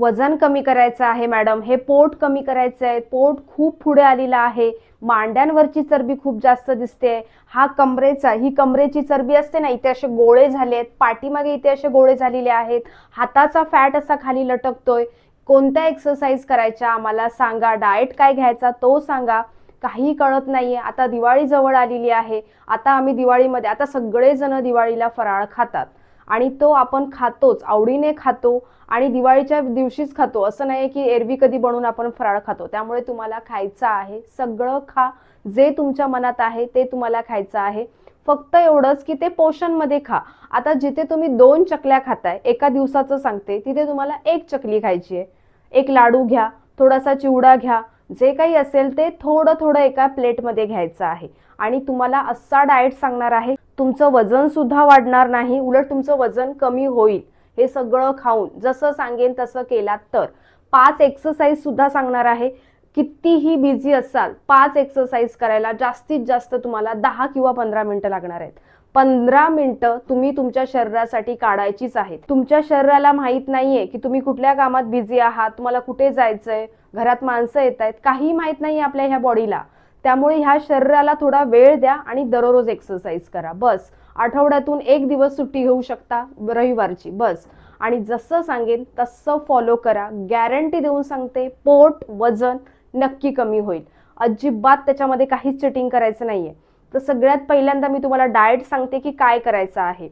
वजन कमी करायचं आहे मॅडम. हे पोट कमी करायचं आहे. पोट खूप पुढे आलेलं आहे. मांड्यांवरची चरबी खूप जास्त दिसते. हा कमरेचा ही कमरेची चरबी असते ना इथे असे गोळे झाले आहेत. पाठीमागे इथे असे गोळे झालेले आहेत. हाताचा फॅट असा खाली लटकतोय. कोणत्या एक्सरसाइज करायच्या आम्हाला सांगा. डाएट काय घ्यायचा तो सांगा. काही कळत नाहीये. आता दिवाळी जवळ आलेली आहे. आता आम्ही दिवाळीमध्ये आता सगळेजण दिवाळीला फराळ खातात. आणि तो आपण खातोच आवडीने खातो आणि दिवाळीच्या दिवशीच खातो. असं नाही की एरवी कधी बनवून आपण फराळ खातो. त्यामुळे तुम्हाला खायचं आहे. सगळं खा. जे तुमच्या मनात आहे ते तुम्हाला खायचं आहे. फक्त एवढंच की ते पोषणमध्ये खा. आता जिथे तुम्ही दोन चकल्या खाताय एका दिवसाचं सांगते तिथे तुम्हाला एक चकली खायची आहे. एक लाडू घ्या थोडासा चिवडा घ्या. जे काही असेल ते थोडं थोडं एका प्लेटमध्ये घ्यायचं आहे. आणि तुम्हाला असा डाएट सांगणार आहे तुमचं वजन सुद्धा वाढणार नाही उलट तुमचं वजन कमी होईल. हे सगळं खाऊन जसं सांगेन तसं केलात तर. पाच एक्सरसाइज सुद्धा सांगणार आहे. कितीही बिझी असाल पाच एक्सरसाइज करायला जास्तीत जास्त तुम्हाला दहा किंवा पंधरा मिनिटं लागणार आहेत. पंधरा मिनिटं तुम्ही तुमच्या शरीरासाठी काढायचीच आहेत. तुमच्या शरीराला माहीत नाहीये की तुम्ही कुठल्या कामात बिझी आहात तुम्हाला कुठे जायचंय घरात माणसं येत आहेत काही माहीत नाही आपल्या ह्या बॉडीला त्यामुळे ह्या शरीराला थोडा वेळ द्या आणि दररोज एक्सरसाइज करा. बस. आठवड्यातून एक दिवस सुट्टी घेऊ शकता रविवारची. बस. आणि जसं सांगेन तसं फॉलो करा. गॅरंटी देऊन सांगते पोट वजन नक्की कमी होईल. अजिबात त्याच्यामध्ये काहीच चिटिंग करायचं नाही आहे तर सगळ्यात पहिल्यांदा मी तुम्हाला डाएट सांगते की काय करायचं आहे.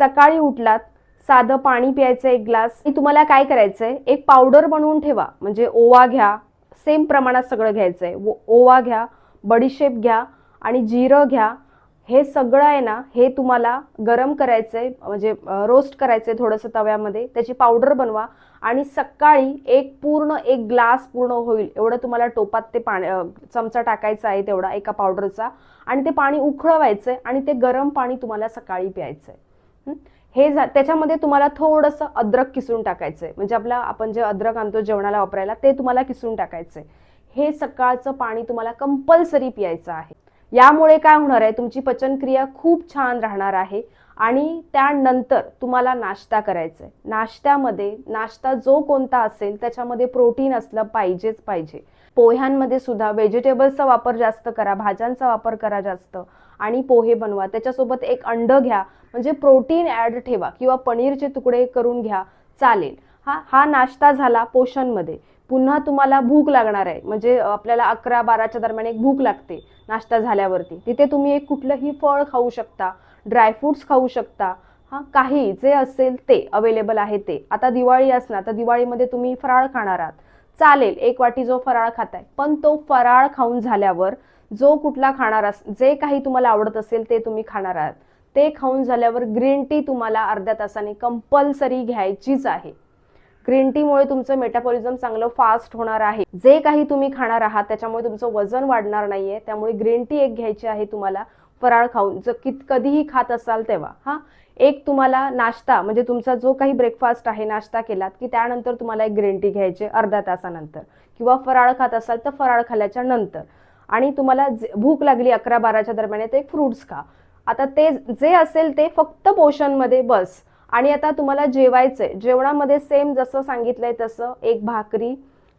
सकाळी उठलात साधं पाणी प्यायचं एक ग्लास आणि तुम्हाला काय करायचं आहे एक पावडर बनवून ठेवा. म्हणजे ओवा घ्या. सेम प्रमाणात सगळं घ्यायचं आहे ओवा घ्या. बडीशेप घ्या आणि जिरं घ्या. हे सगळं आहे ना हे तुम्हाला गरम करायचंय म्हणजे रोस्ट करायचंय थोडंसं तव्यामध्ये. त्याची पावडर बनवा आणि सकाळी एक पूर्ण एक ग्लास पूर्ण होईल. एवढं तुम्हाला टोपात ते पाणी चमचा टाकायचा आहे तेवढा एका पावडरचा आणि ते पाणी उकळवायचंय आणि ते गरम पाणी तुम्हाला सकाळी प्यायचंय. आहे हे झा त्याच्यामध्ये तुम्हाला थोडंसं अद्रक किसून टाकायचंय. म्हणजे आपला आपण जे अद्रक आणतो जेवणाला वापरायला ते तुम्हाला किसून टाकायचंय. हे सकाळचं पाणी तुम्हाला कंपल्सरी प्यायचं आहे. यामुळे काय होणार आहे? तुमची पचनक्रिया खूप छान राहणार आहे आणि त्यानंतर तुम्हाला नाश्ता करायचा आहे नाश्त्यामध्ये नाश्ता जो कोणता असेल त्याच्यामध्ये प्रोटीन असलं पाहिजेच पाहिजे. पोह्यांमध्ये सुद्धा व्हेजिटेबल्सचा वापर जास्त करा भाज्यांचा वापर करा जास्त आणि पोहे बनवा. त्याच्यासोबत एक अंड घ्या म्हणजे प्रोटीन ॲड ठेवा किंवा पनीरचे तुकडे करून घ्या चालेल. हा हा नाश्ता झाला पोषणमध्ये. पुन्हा तुम्हाला भूक लागणार आहे. म्हणजे आपल्याला अकरा बाराच्या दरम्यान एक भूक लागते नाश्ता झाल्यावरती. तिथे तुम्ही एक कुठलंही फळ खाऊ शकता ड्रायफ्रुट्स खाऊ शकता. हां काही जे असेल ते अवेलेबल आहे ते. आता दिवाळी असणार तर दिवाळीमध्ये तुम्ही फराळ खाणार आहात. चालेल एक वाटी जो फराळ खाताय. पण तो फराळ खाऊन झाल्यावर जो कुठला खाणार अस जे काही तुम्हाला आवडत असेल ते तुम्ही खाणार आहात. ते खाऊन झाल्यावर ग्रीन टी तुम्हाला अर्ध्या तासाने कंपल्सरी घ्यायचीच आहे. ग्रीन टीमुळे तुमचं मेटाबॉलिझम चांगलं फास्ट होणार आहे. जे काही तुम्ही खाणार आहात त्याच्यामुळे तुमचं वजन वाढणार नाहीये. त्यामुळे ग्रीन टी एक घ्यायची आहे तुम्हाला फराळ खाऊन. जर कित कधीही खात असाल तेव्हा हा? एक तुम्हाला नाश्ता म्हणजे तुमचा जो काही ब्रेकफास्ट आहे नाश्ता केलात की त्यानंतर तुम्हाला एक ग्रीन टी घ्यायची अर्धा अर्ध्या तासानंतर. किंवा फराळ खात असाल तर फराळ खाल्याच्या नंतर. आणि तुम्हाला भूक लागली अकरा बाराच्या दरम्यान ते एक फ्रुट्स खा. आता ते जे असेल ते फक्त पोषणमध्ये बस. आणि आता तुम्हाला जेवायचंय. जेवणामध्ये सेम जसं सांगितलंय तसं एक भाकरी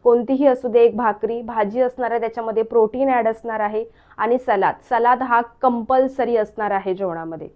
कोणतीही असू दे एक भाकरी भाजी असणार आहे त्याच्यामध्ये प्रोटीन ॲड असणार आहे आणि सलाद. सलाद हा कंपल्सरी असणार आहे जेवणामध्ये.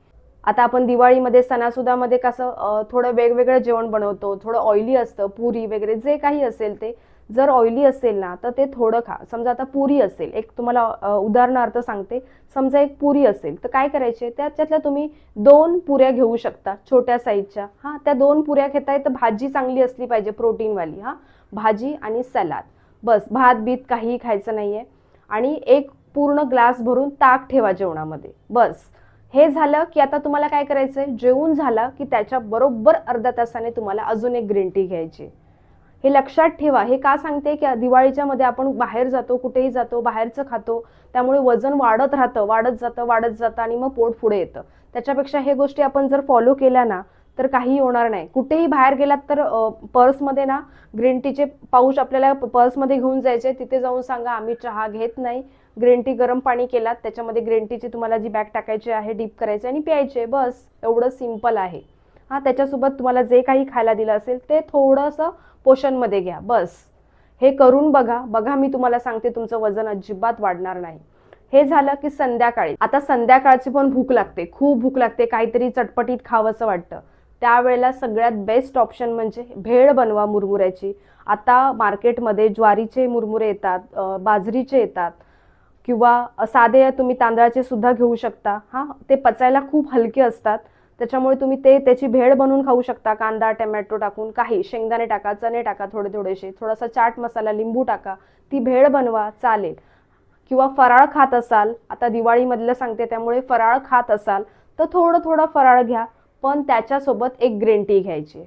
आता आपण दिवाळीमध्ये सणासुदामध्ये कसं थोडं वेगवेगळं जेवण बनवतो थोडं ऑइली असतं पुरी वगैरे जे काही असेल ते जर ऑइली असेल ना तर ते थोडं खा. समजा आता पुरी असेल एक तुम्हाला उदाहरणार्थ सांगते. समजा एक पुरी असेल तर काय करायचे? त्याच्यातल्या तुम्ही दोन पुऱ्या घेऊ शकता छोट्या साईजच्या हां त्या दोन पुऱ्या घेताय तर भाजी चांगली असली पाहिजे प्रोटीनवाली. हां भाजी आणि सलाद. बस भात बीत काहीही खायचं नाही आहे आणि एक पूर्ण ग्लास भरून ताक ठेवा जेवणामध्ये. बस. हे झालं की आता तुम्हाला काय करायचं आहे जेवून झालं की त्याच्या बरोबर अर्ध्या तासाने तुम्हाला अजून एक ग्रीन टी घ्यायची हे लक्षात ठेवा. हे का सांगते? की दिवाळीच्या मध्ये आपण बाहेर जातो कुठेही जातो बाहेरचं खातो त्यामुळे वजन वाढत राहतं वाढत जातं वाढत जातं आणि मग पोट पुढे येतं. त्याच्यापेक्षा हे गोष्टी आपण जर फॉलो केल्या ना तर काही होणार नाही. कुठेही बाहेर गेलात तर पर्समध्ये ना ग्रीन टीचे पाऊच आपल्याला पर्समध्ये घेऊन जायचे. तिथे जाऊन सांगा आम्ही चहा घेत नाही. ग्रीन टी गरम पाणी केलात त्याच्यामध्ये ग्रीन टीची तुम्हाला जी बॅग टाकायची आहे डीप करायची आणि प्यायचे बस एवढं सिंपल आहे. हा त्याच्यासोबत तुम्हाला जे काही खायला दिलं असेल ते थोडंसं पोषणमध्ये घ्या बस. हे करून बघा बघा मी तुम्हाला सांगते तुमचं वजन अजिबात वाढणार नाही. हे झालं की संध्याकाळी. आता संध्याकाळची पण भूक लागते खूप भूक लागते काहीतरी चटपटीत खावंसं वाटतं. त्यावेळेला सगळ्यात बेस्ट ऑप्शन म्हणजे भेळ बनवा मुरमुऱ्याची. आता मार्केटमध्ये ज्वारीचे मुरमुरे येतात बाजरीचे येतात किंवा साधे तुम्ही तांदळाचे सुद्धा घेऊ शकता. हां ते पचायला खूप हलके असतात. त्याच्यामुळे तुम्ही ते त्याची भेळ बनवून खाऊ शकता. कांदा टमॅटो टाकून काही शेंगदाणे टाका चणे टाका थोडे थोडेसे थोडासा चाट मसाला लिंबू टाका. ती भेळ बनवा चालेल. किंवा फराळ खात असाल आता दिवाळीमधलं सांगते त्यामुळे फराळ खात असाल तर थोडं थोडं फराळ घ्या. पण त्याच्यासोबत एक ग्रीन टी घ्यायची.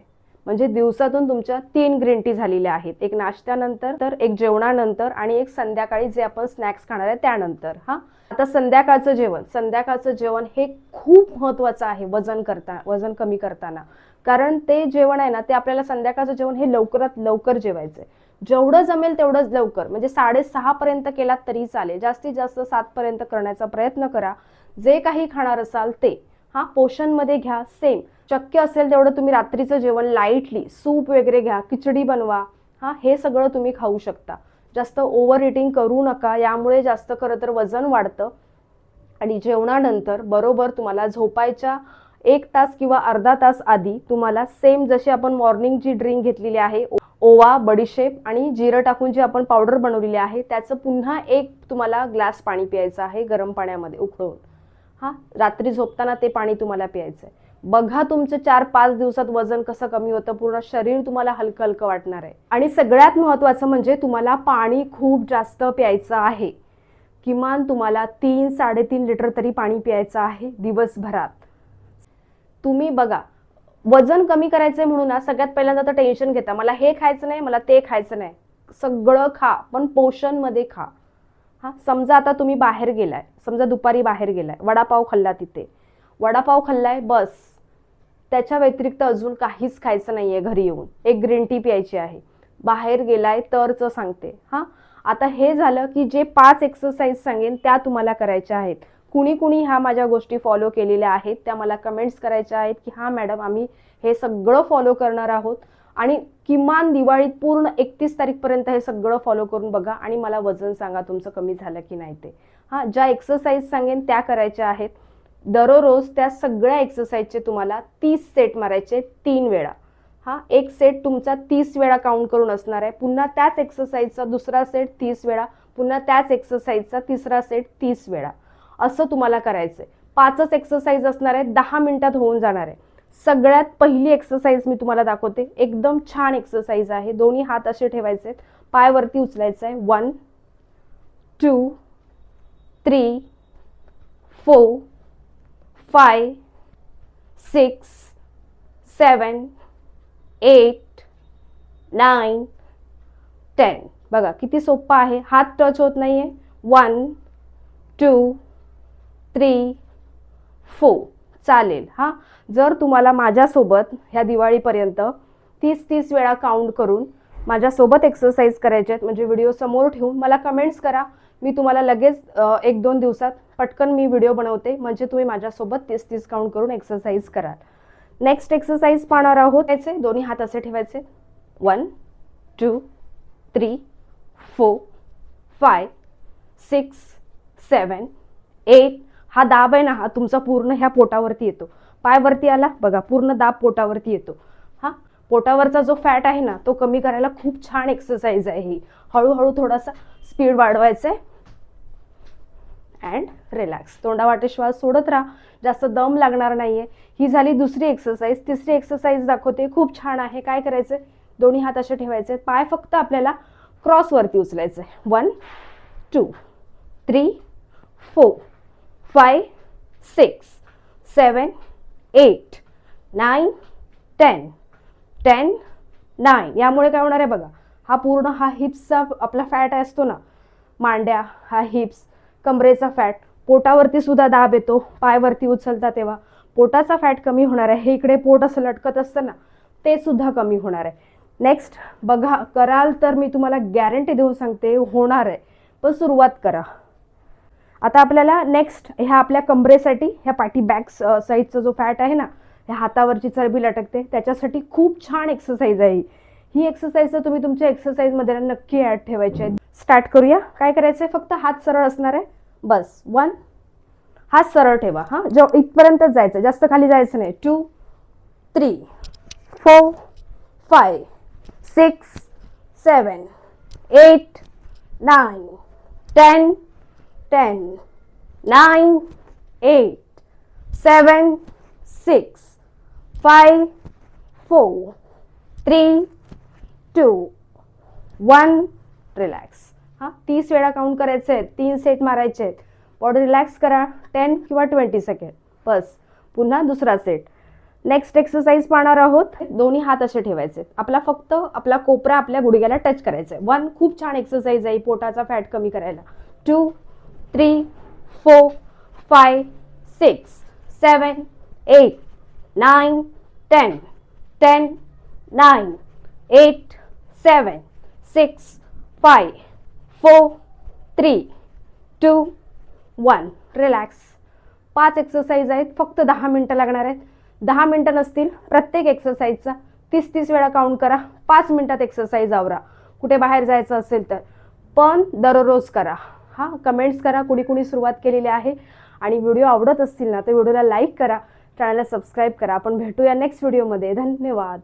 म्हणजे दिवसातून तुमच्या तीन ग्रीन टी झालेल्या आहेत. एक नाश्त्यानंतर तर एक जेवणानंतर आणि एक संध्याकाळी जे आपण स्नॅक्स खाणार आहे त्यानंतर. हा? आता संध्याकाळचं जेवण. संध्याकाळचं जेवण हे खूप महत्वाचं आहे वजन करता वजन कमी करताना. कारण ते जेवण आहे ना ते आपल्याला संध्याकाळचं जेवण हे लवकरात लवकर जेवायचं आहे जेवढं जमेल तेवढंच लवकर. म्हणजे साडेसहा पर्यंत केलात तरी चालेल. जास्तीत जास्त सात पर्यंत करण्याचा प्रयत्न करा. जे काही खाणार असाल ते. हा पोषणमध्ये घ्या. सेम. शक्य असेल तेवढं तुम्ही रात्रीचं जेवण लाईटली सूप वगैरे घ्या. खिचडी बनवा. हा हे सगळं तुम्ही खाऊ शकता. जास्त ओव्हर इटिंग करू नका यामुळे जास्त खरं तर वजन वाढतं. आणि जेवणानंतर बरोबर तुम्हाला झोपायच्या एक तास किंवा अर्धा तास आधी तुम्हाला सेम जशी आपण मॉर्निंग जी ड्रिंक घेतलेली आहे ओवा बडीशेप आणि जिरं टाकून जी आपण पावडर बनवलेली आहे त्याचं पुन्हा एक तुम्हाला ग्लास पाणी प्यायचं आहे गरम पाण्यामध्ये उकळून. हां रात्री झोपताना ते पाणी तुम्हाला प्यायचं आहे बघा तुमचं चार पाच दिवसात वजन कसं कमी होतं पूर्ण शरीर तुम्हाला हलकं हलकं वाटणार आहे. आणि सगळ्यात महत्त्वाचं म्हणजे तुम्हाला पाणी खूप जास्त प्यायचं आहे. किमान तुम्हाला तीन साडेतीन लिटर तरी पाणी प्यायचं आहे दिवसभरात. तुम्ही बघा वजन कमी करायचंय म्हणून ना सगळ्यात पहिल्यांदा तर टेन्शन घेता. मला हे खायचं नाही मला ते खायचं नाही. सगळं खा पण पोषणमध्ये खा. हा समजा आता तुम्ही बाहेर गेलाय. समजा दुपारी बाहेर गेलाय. वडापाव खाल्ला तिथे. वडापाव खाल्लाय बस. त्याच्या व्यतिरिक्त अजून काहीच खायचं नाही आहे घरी येऊन. एक ग्रीन टी प्यायची आहे. बाहेर गेलाय तरच सांगते. हां? आता हे झालं की जे पाच एक्सरसाइज सांगेन त्या तुम्हाला करायच्या आहेत. कुणी कुणी ह्या माझ्या गोष्टी फॉलो केलेल्या आहेत त्या मला कमेंट्स करायच्या आहेत की हां मॅडम आम्ही हे सगळं फॉलो करणार आहोत. आणि किमान दिवाळीत पूर्ण एकतीस तारीखपर्यंत हे सगळं फॉलो करून बघा आणि मला वजन सांगा तुमचं कमी झालं की नाही ते. हां ज्या एक्सरसाइज सांगेन त्या करायच्या आहेत. दररोज त्या सगळ्या एक्सरसाइजचे तुम्हाला तीस सेट मारायचे तीन वेळा. हा एक सेट तुमचा तीस वेळा काउंट करून असणार आहे. पुन्हा त्याच एक्सरसाइजचा दुसरा सेट तीस वेळा. पुन्हा त्याच एक्सरसाइजचा तिसरा सेट तीस वेळा. असं तुम्हाला करायचं आहे पाचच एक्सरसाइज असणार आहे. दहा मिनिटात होऊन जाणार आहे. सगळ्यात पहिली एक्सरसाइज मी तुम्हाला दाखवते. एकदम छान एक्सरसाइज आहे. दोन्ही हात असे ठेवायचे. आहेत पाय वरती उचलायचं आहे one two three four five six seven eight nine ten. बघा किती सोपं आहे. हात टच होत नाही आहे वन टू थ्री फोर. चालेल हां. जर तुम्हाला माझ्यासोबत ह्या दिवाळीपर्यंत तीस तीस वेळा काउंट करून माझ्यासोबत एक्सरसाइज करायचे आहेत. म्हणजे व्हिडिओ समोर ठेवून मला कमेंट्स करा. मी तुम्हाला लगेच एक दोन दिवसात पटकन मी व्हिडिओ बनवते. म्हणजे तुम्ही माझ्यासोबत तीस तीस काउंट करून एक्सरसाइज कराल. नेक्स्ट एक्सरसाइज पाहणार आहोत. त्याचे दोन्ही हात असे ठेवायचे. One two three four five six seven eight हा दाब आहे ना हा तुमचा पूर्ण ह्या पोटावरती येतो. पायवरती आला बघा पूर्ण दाब पोटावरती येतो. पोटावरचा जो फॅट आहे ना तो कमी करायला खूप छान एक्सरसाइज आहे ही. हळूहळू थोडासा स्पीड वाढवायचा आहे अँड रिलॅक्स तोंडावाटे श्वास सोडत राहा. जास्त दम लागणार नाहीये. ही झाली दुसरी एक्सरसाइज तिसरी एक्सरसाइज दाखवते. खूप छान आहे. काय करायचं दोन्ही हात असे ठेवायचे. पाय फक्त आपल्याला क्रॉसवरती उचलायचे one two three four five six seven eight nine ten ten nine. यामुळे काय होणार आहे बघा हा पूर्ण हा हिप्सचा आपला फॅट असतो ना मांड्या हा हिप्स कमरेचा फॅट पोटावरती सुद्धा दाब येतो पायवरती उचलता तेव्हा. पोटाचा फॅट कमी होणार आहे हे इकडे पोट असं लटकत असतं ना ते सुद्धा कमी होणार आहे. नेक्स्ट बघा कराल तर मी तुम्हाला गॅरंटी देऊन सांगते होणार आहे. पण सुरुवात करा. आता आपल्याला नेक्स्ट ह्या आपल्या कमरेसाठी ह्या पाठी बॅक साईडचा जो फॅट आहे ना त्या हातावरची चरबी लटकते. त्याच्यासाठी खूप छान एक्सरसाइज आहे ही. एक्सरसाइज तर तुम्ही तुमच्या एक्सरसाइजमध्ये नक्की ॲड ठेवायची आहे. स्टार्ट करूया. काय करायचं आहे फक्त हात सरळ असणार आहे. बस. वन हात सरळ ठेवा. हां? जेव्हा इथपर्यंतच जायचं जास्त खाली जायचं नाही. Two three four five six seven eight nine ten ten nine eight seven six five four three two one relax हां तीस वेळा काउंट करायचे आहेत तीन सेट मारायचे आहेत. बॉडी रिलॅक्स करा टेन किंवा ट्वेंटी सेकंड बस. पुन्हा दुसरा सेट नेक्स्ट एक्सरसाइज पाहणार आहोत. दोन्ही हात असे ठेवायचे आपला फक्त आपला कोपरा आपल्या गुडघ्याला टच करायचा आहे. वन खूप छान एक्सरसाइज आहे पोटाचा फॅट कमी करायला. Two three four five six seven eight nine ten ten nine eight seven six five four three two one. Relax पाच एक्सरसाइज आहेत फक्त दहा मिनटं लागणार आहेत. दहा मिनटं नसतील प्रत्येक एक्सरसाइजचा तीस तीस वेळा काउंट करा. पाच मिनटात एक्सरसाइज आवरा. कुठे बाहेर जायचं असेल तर. पण दररोज करा. हां कमेंट्स करा. कुणी कुणी सुरुवात केलेली आहे आणि व्हिडिओ आवडत असतील ना तर व्हिडिओला लाईक करा. चॅनलला सबस्क्राईब करा. आपण भेटूया नेक्स्ट व्हिडिओमध्ये धन्यवाद.